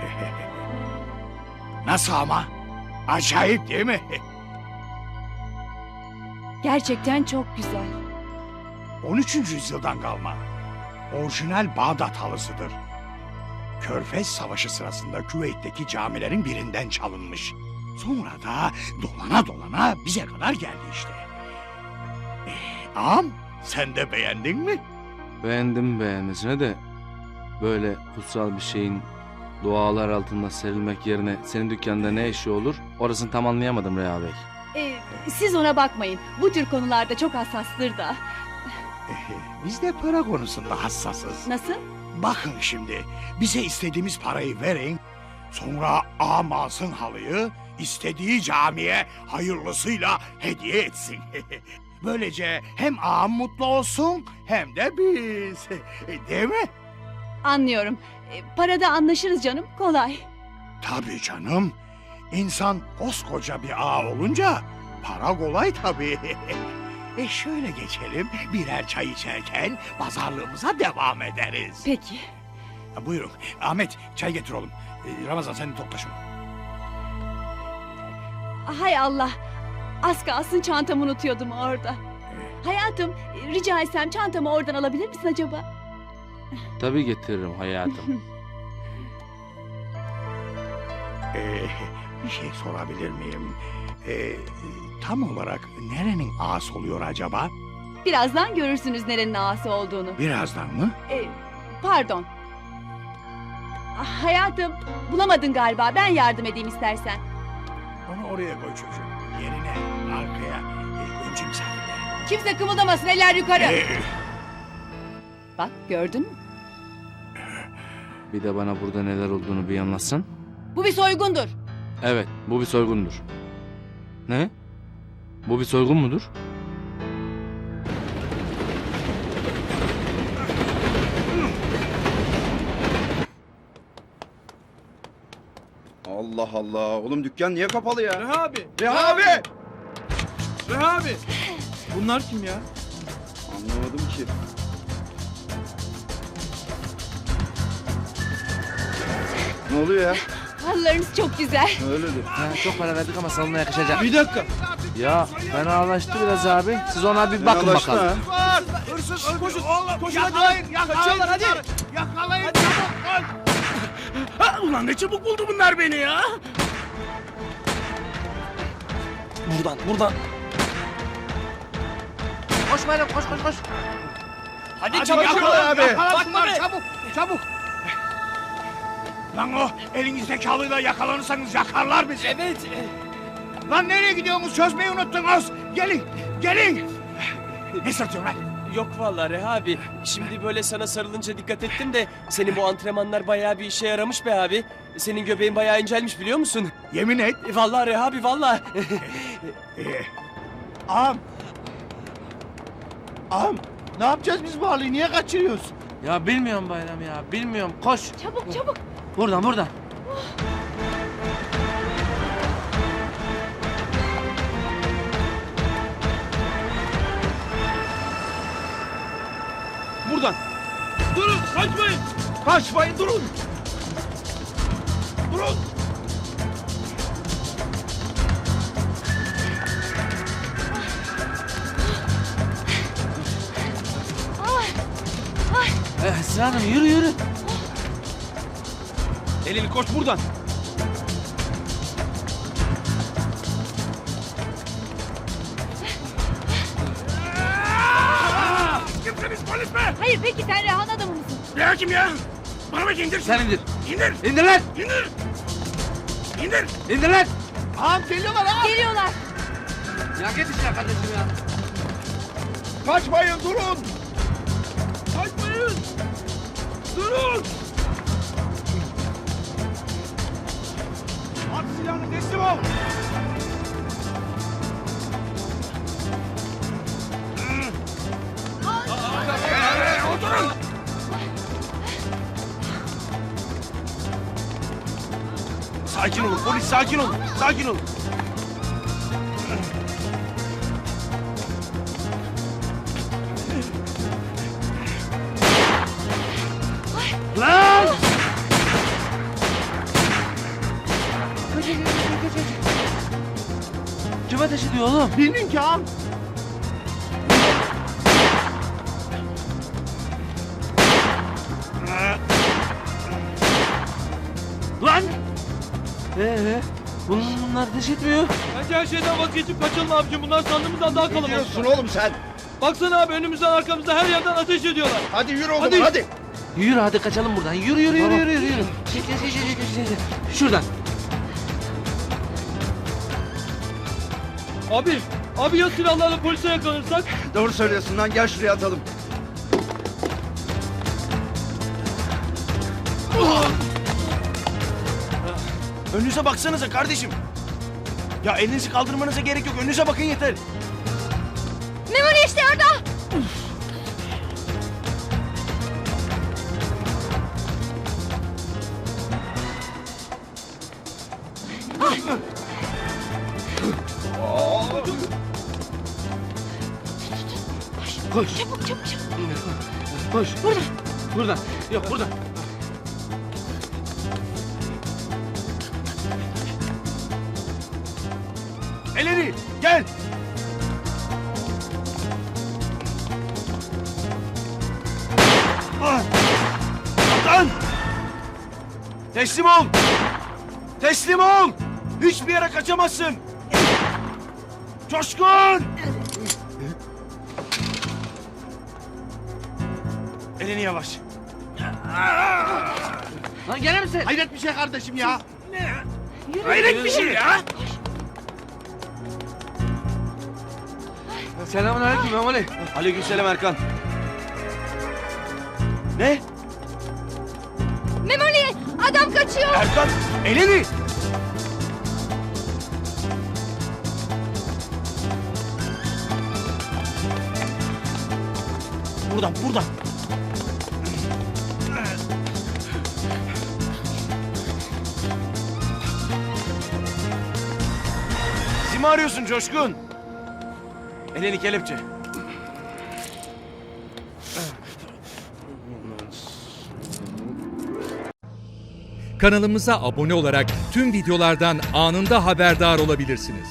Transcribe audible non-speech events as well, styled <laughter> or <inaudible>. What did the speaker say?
<laughs> Nasıl ama? Acayip değil mi? <laughs> Gerçekten çok güzel. 13. yüzyıldan kalma. Orijinal Bağdat halısıdır. Körfez Savaşı sırasında Küveyt'teki camilerin birinden çalınmış. Sonra da dolana dolana bize kadar geldi işte. Eh, ağam sen de beğendin mi? Beğendim beğenmesine de böyle kutsal bir şeyin dualar altında serilmek yerine senin dükkanda ne işi olur orasını tam anlayamadım Reha Bey. Ee, siz ona bakmayın. Bu tür konularda çok hassastır da. Biz de para konusunda hassasız. Nasıl? Bakın şimdi bize istediğimiz parayı verin. Sonra ağam alsın halıyı istediği camiye hayırlısıyla hediye etsin. <laughs> Böylece hem ağam mutlu olsun hem de biz. <laughs> Değil mi? Anlıyorum. Ee, parada anlaşırız canım. Kolay. Tabii canım. İnsan koskoca bir ağa olunca para kolay tabii. <laughs> E şöyle geçelim birer çay içerken pazarlığımıza devam ederiz. Peki. Ha, buyurun. Ahmet çay getir oğlum. Ee, Ramazan sen de topla şunu. Hay Allah. Az kalsın çantamı unutuyordum orada. Hayatım rica etsem çantamı oradan alabilir misin acaba? Tabii getiririm hayatım. <laughs> Ee, bir şey sorabilir miyim? Ee, tam olarak nerenin ağası oluyor acaba? Birazdan görürsünüz nerenin ağası olduğunu. Birazdan mı? Ee, pardon. Ah, Hayatım bulamadın galiba. Ben yardım edeyim istersen. Onu oraya koy çocuğum. Yerine, arkaya. Ee, önce misafirler. Kimse kımıldamasın eller yukarı. Ee, Bak gördün mü? Bir de bana burada neler olduğunu bir anlatsan. Bu bir soygundur. Evet bu bir soygundur. Ne? Bu bir soygun mudur? Allah Allah. Oğlum dükkan niye kapalı ya? Reha abi. Reha abi! Reha abi. Bunlar kim ya? Anlamadım ki. Ne oluyor ya? Halılarınız çok güzel. Öyledir. Ha, çok para verdik ama salona yakışacak. Bir dakika. Ya ben ağlaştı biraz abi. Siz ona bir bakın Yanaşma bakalım. ha. Hırsız. Koşun. Koşun hadi. Kaçıyorlar hadi. Yakalayın çabuk ol. Ha, ulan ne çabuk buldu bunlar beni ya. Buradan buradan. Koş bayram koş koş koş. Hadi, Hadi çabuk. yakala abi. Yakala Bak çabuk çabuk. Lan o elinizdeki halıyla yakalanırsanız yakarlar bizi. Evet. Lan nereye gidiyorsunuz çözmeyi unuttunuz. Gelin gelin. Ne sırtıyorsun lan? Yok vallahi Reha abi. Şimdi böyle sana sarılınca dikkat ettim de senin bu antrenmanlar bayağı bir işe yaramış be abi. Senin göbeğin bayağı incelmiş biliyor musun? Yemin et. E, vallahi Reha abi vallahi. Ee, ağam. Ağam ne yapacağız biz bu halıyı niye kaçırıyoruz? Ya bilmiyorum bayram ya bilmiyorum. Koş. Çabuk çabuk. Buradan buradan. Buradan. Durun kaçmayın. Kaçmayın durun. Durun. Eh, Esra Hanım yürü yürü. Elini koş buradan. Kimsiniz polis mi? Hayır peki sen Rehan adamı mısın? Ya kim ya? Bana bak indir. Sen indir. İndir. İndir lan. İndir. İndir. İndir lan. Ağam geliyorlar ağam. Geliyorlar. Ya git işte kardeşim ya. Kaçmayın durun. Kaçmayın. Durun. Silahını teslim ol. Oturun. Sakin olun polis sakin olun. Sakin olun. Kaç kaç kaç kaç kaç. Cıma oğlum. Bildin ki ağam. Lan! Ee, e, bunlar ateş etmiyor. Bence her şeyden vazgeçip kaçalım abicim. Bunlar sandığımızdan daha Ne kalabalık. diyorsun oğlum sen? Baksana abi önümüzden arkamızdan her yerden ateş ediyorlar. Hadi yürü oğlum Hadi. hadi. Yürü hadi kaçalım buradan. Yürü yürü yürü yürü yürü. yürü. Şey, şey, şey, şey, şey, şey. Şuradan. Abi, abi ya silahlarla polise yakalanırsak? Doğru söylüyorsun lan gel şuraya atalım. Önünüze baksanıza kardeşim. Ya elinizi kaldırmanıza gerek yok. Önünüze bakın yeter. Memoli işte orada. Koş. Çabuk çabuk çabuk. Koş. Burada. Buradan. Yok buradan. Eleni gel. Ah! Kaptan! Teslim ol! Teslim ol! Hiçbir yere kaçamazsın! Coşkun! Elini yavaş. Lan gene misin? Hayret bir şey kardeşim ya. Hayret bir şey ya! Selamun aleyküm Memoli. Aleykümselam Erkan. Ne? Memoli adam kaçıyor. Erkan! Eleni! Buradan, buradan. Bizi mi arıyorsun Coşkun? Eleni kelepçe. Kanalımıza abone olarak tüm videolardan anında haberdar olabilirsiniz.